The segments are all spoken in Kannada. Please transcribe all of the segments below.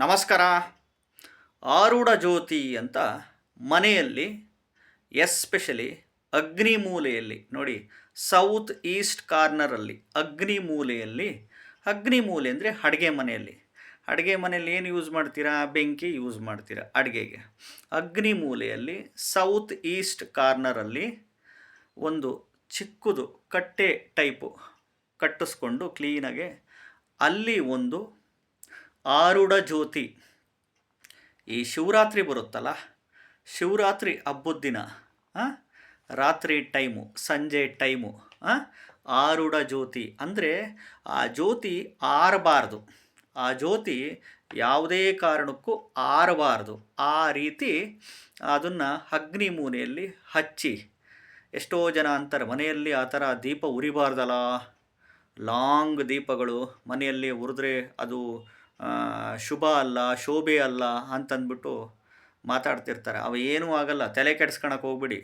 ನಮಸ್ಕಾರ. ಆರೂಢ ಜ್ಯೋತಿ ಅಂತ ಮನೆಯಲ್ಲಿ ಎಸ್ಪೆಷಲಿ ಅಗ್ನಿ ಮೂಲೆಯಲ್ಲಿ, ನೋಡಿ ಸೌತ್ ಈಸ್ಟ್ ಕಾರ್ನರಲ್ಲಿ ಅಗ್ನಿ ಮೂಲೆಯಲ್ಲಿ, ಅಗ್ನಿ ಮೂಲೆ ಅಂದರೆ ಅಡುಗೆ ಮನೆಯಲ್ಲಿ. ಅಡುಗೆ ಮನೆಯಲ್ಲಿ ಏನು ಯೂಸ್ ಮಾಡ್ತೀರಾ? ಬೆಂಕಿ ಯೂಸ್ ಮಾಡ್ತೀರಾ ಅಡುಗೆಗೆ. ಅಗ್ನಿ ಮೂಲೆಯಲ್ಲಿ ಸೌತ್ ಈಸ್ಟ್ ಕಾರ್ನರಲ್ಲಿ ಒಂದು ಚಿಕ್ಕದು ಕಟ್ಟೆ ಟೈಪು ಕಟ್ಟಿಸ್ಕೊಂಡು ಕ್ಲೀನಾಗೆ ಅಲ್ಲಿ ಒಂದು ಆರುಡ ಜ್ಯೋತಿ ಈ ಶಿವರಾತ್ರಿ ಬರುತ್ತಲ್ಲ, ಶಿವರಾತ್ರಿ ಹಬ್ಬದ ದಿನ ರಾತ್ರಿ ಟೈಮು, ಸಂಜೆ ಟೈಮು ಆರುಡ ಜ್ಯೋತಿ ಅಂದರೆ ಆ ಜ್ಯೋತಿ ಆರಬಾರ್ದು. ಆ ಜ್ಯೋತಿ ಯಾವುದೇ ಕಾರಣಕ್ಕೂ ಆರಬಾರ್ದು. ಆ ರೀತಿ ಅದನ್ನು ಅಗ್ನಿ ಮೂನೆಯಲ್ಲಿ ಹಚ್ಚಿ, ಎಷ್ಟೋ ಜನ ಅಂತಾರೆ, ಮನೆಯಲ್ಲಿ ಆ ಥರ ದೀಪ ಉರಿಬಾರ್ದಲ್ಲ. ಲಾಂಗ್ ದೀಪಗಳು ಮನೆಯಲ್ಲಿ ಉರಿದ್ರೆ ಅದು ಶುಭ ಅಲ್ಲ, ಶೋಭೆ ಅಲ್ಲ ಅಂತಂದ್ಬಿಟ್ಟು ಮಾತಾಡ್ತಿರ್ತಾರೆ. ಅವು ಏನೂ ಆಗಲ್ಲ, ತಲೆ ಕೆಡ್ಸ್ಕೊಳಕ್ಕೆ ಹೋಗ್ಬಿಡಿ.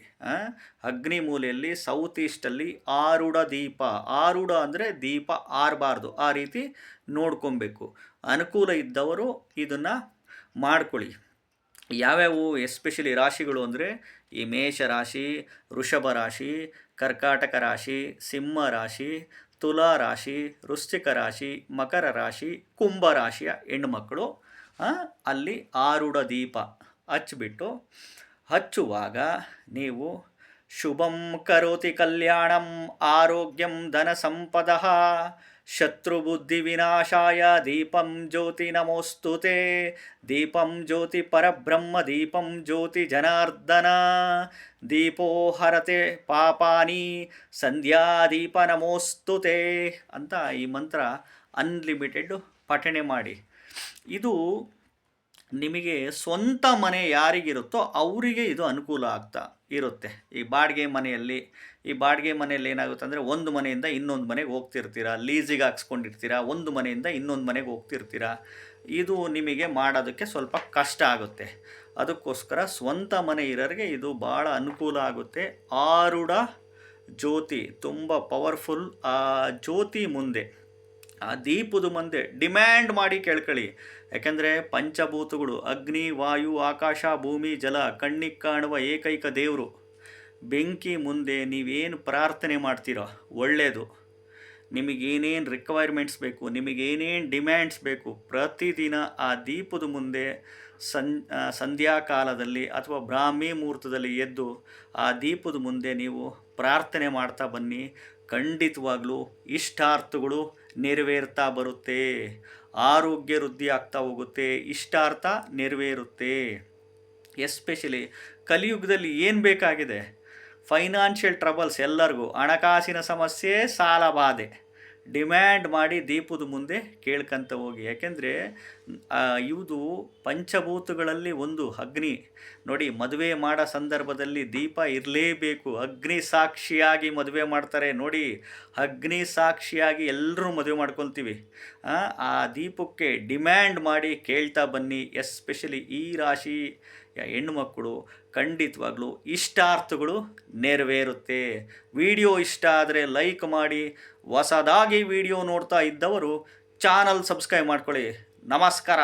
ಅಗ್ನಿ ಮೂಲೆಯಲ್ಲಿ ಸೌತ್ ಈಸ್ಟಲ್ಲಿ ಆರುಡ ದೀಪ. ಆರುಡ ಅಂದರೆ ದೀಪ ಆರಬಾರ್ದು. ಆ ರೀತಿ ನೋಡ್ಕೊಬೇಕು. ಅನುಕೂಲ ಇದ್ದವರು ಇದನ್ನು ಮಾಡ್ಕೊಳ್ಳಿ. ಯಾವ್ಯಾವು ಎಸ್ಪೆಷಲಿ ರಾಶಿಗಳು ಅಂದರೆ, ಈ ಮೇಷ ರಾಶಿ, ವೃಷಭ ರಾಶಿ, ಕರ್ಕಾಟಕ ರಾಶಿ, ಸಿಂಹ ರಾಶಿ ತುಲಾ ರಾಶಿ, ವೃಶ್ಚಿಕ ರಾಶಿ, ಮಕರ ರಾಶಿ, ಕುಂಭ ರಾಶಿಯ ಹೆಣ್ಣುಮಕ್ಕಳು ಅಲ್ಲಿ ಆರುಡ ದೀಪ ಹಚ್ಚಿಬಿಟ್ಟು ಹಚ್ಚುವಾಗ ನೀವು ಶುಭಂ ಕರೋತಿ ಕಲ್ಯಾಣಂ, ಆರೋಗ್ಯಂ ಧನ ಸಂಪದ. ಶತ್ರುಬುದ್ಧಿ ವಿನಾಶಾಯ ದೀಪಂ ಜ್ಯೋತಿ ನಮೋಸ್ತುತೆ ದೀಪಂ ಜ್ಯೋತಿ ಪರಬ್ರಹ್ಮ, ದೀಪಂ ಜ್ಯೋತಿ ಜನಾರ್ದನ. ದೀಪೋ ಹರತೆ ಪಾಪಾನಿ ಸಂಧ್ಯಾದೀಪ ನಮೋಸ್ತುತೆ ಅಂತ ಈ ಮಂತ್ರ ಅನ್ಲಿಮಿಟೆಡ್ ಪಠಣೆ ಮಾಡಿ. ಇದು ನಿಮಗೆ ಸ್ವಂತ ಮನೆ ಯಾರಿಗಿರುತ್ತೋ ಅವರಿಗೆ ಇದು ಅನುಕೂಲ ಆಗ್ತಾ ಇರುತ್ತೆ. ಈ ಬಾಡಿಗೆ ಮನೆಯಲ್ಲಿ, ಈ ಬಾಡಿಗೆ ಮನೆಯಲ್ಲಿ ಏನಾಗುತ್ತೆ ಅಂದರೆ ಒಂದು ಮನೆಯಿಂದ ಇನ್ನೊಂದು ಮನೆಗೆ ಹೋಗ್ತಿರ್ತೀರ ಲೀಸಿಗೆ ಹಾಕ್ಸ್ಕೊಂಡಿರ್ತೀರಾ, ಒಂದು ಮನೆಯಿಂದ ಇನ್ನೊಂದು ಮನೆಗೆ ಹೋಗ್ತಿರ್ತೀರ, ಇದು ನಿಮಗೆ ಮಾಡೋದಕ್ಕೆ ಸ್ವಲ್ಪ ಕಷ್ಟ ಆಗುತ್ತೆ. ಅದಕ್ಕೋಸ್ಕರ ಸ್ವಂತ ಮನೆ ಇರೋರಿಗೆ ಇದು ಭಾಳ ಅನುಕೂಲ ಆಗುತ್ತೆ. ಆರುಡ ಜ್ಯೋತಿ ತುಂಬ ಪವರ್ಫುಲ್ ಆ ಜ್ಯೋತಿ ಮುಂದೆ ಆ ದೀಪದ ಮುಂದೆ, ಡಿಮ್ಯಾಂಡ್ ಮಾಡಿ ಕೇಳ್ಕೊಳ್ಳಿ ಯಾಕೆಂದರೆ ಪಂಚಭೂತಗಳು, ಅಗ್ನಿ, ವಾಯು, ಆಕಾಶ, ಭೂಮಿ, ಜಲ, ಕಣ್ಣಿಗೆ ಕಾಣುವ ಏಕೈಕ ದೇವರು. ಬೆಂಕಿ ಮುಂದೆ ನೀವೇನು ಪ್ರಾರ್ಥನೆ ಮಾಡ್ತೀರೋ ಒಳ್ಳೆಯದು ನಿಮಗೇನೇನು ರಿಕ್ವೈರ್ಮೆಂಟ್ಸ್ ಬೇಕು, ನಿಮಗೇನೇನು ಡಿಮ್ಯಾಂಡ್ಸ್ ಬೇಕು, ಪ್ರತಿದಿನ ಆ ದೀಪದ ಮುಂದೆ ಸಂ ಸಂಧ್ಯಾಕಾಲದಲ್ಲಿ ಅಥವಾ ಬ್ರಾಹ್ಮಿ ಮುಹೂರ್ತದಲ್ಲಿ ಎದ್ದು ಆ ದೀಪದ ಮುಂದೆ ನೀವು ಪ್ರಾರ್ಥನೆ ಮಾಡ್ತಾ ಬನ್ನಿ. ಖಂಡಿತವಾಗ್ಲೂ ಇಷ್ಟಾರ್ಥಗಳು ನೆರವೇರ್ತಾ ಬರುತ್ತೆ. ಆರೋಗ್ಯ ವೃದ್ಧಿ ಆಗ್ತಾ ಹೋಗುತ್ತೆ. ಇಷ್ಟಾರ್ಥ ನೆರವೇರುತ್ತೆ. ಎಸ್ಪೆಷಲಿ ಕಲಿಯುಗದಲ್ಲಿ ಏನು ಬೇಕಾಗಿದೆ? ಫೈನಾನ್ಷಿಯಲ್ ಟ್ರಬಲ್ಸ್ ಎಲ್ಲರಿಗೂ, ಹಣಕಾಸಿನ ಸಮಸ್ಯೆ, ಸಾಲ ಬಾಧೆ. ಡಿಮ್ಯಾಂಡ್ ಮಾಡಿ ದೀಪದ ಮುಂದೆ ಕೇಳ್ಕಂತ ಹೋಗಿ. ಯಾಕೆಂದರೆ ಇವುದು ಪಂಚಭೂತಗಳಲ್ಲಿ ಒಂದು ಅಗ್ನಿ. ನೋಡಿ ಮದುವೆ ಮಾಡೋ ಸಂದರ್ಭದಲ್ಲಿ ದೀಪ ಇರಲೇಬೇಕು. ಅಗ್ನಿ ಸಾಕ್ಷಿಯಾಗಿ ಮದುವೆ ಮಾಡ್ತಾರೆ. ನೋಡಿ ಅಗ್ನಿ ಸಾಕ್ಷಿಯಾಗಿ ಎಲ್ಲರೂ ಮದುವೆ ಮಾಡ್ಕೊಳ್ತೀವಿ ಆ, ದೀಪಕ್ಕೆ ಡಿಮ್ಯಾಂಡ್ ಮಾಡಿ ಕೇಳ್ತಾ ಬನ್ನಿ. ಎಸ್ಪೆಷಲಿ ಈ ರಾಶಿ ಹೆಣ್ಣುಮಕ್ಕಳು ಖಂಡಿತವಾಗ್ಲೂ ಇಷ್ಟಾರ್ಥಗಳು ನೆರವೇರುತ್ತೆ. ವಿಡಿಯೋ ಇಷ್ಟ ಆದರೆ ಲೈಕ್ ಮಾಡಿ ಹೊಸದಾಗಿ ವಿಡಿಯೋ ನೋಡ್ತಾ ಇದ್ದವರು ಚಾನಲ್ ಸಬ್ಸ್ಕ್ರೈಬ್ ಮಾಡ್ಕೊಳ್ಳಿ. ನಮಸ್ಕಾರ.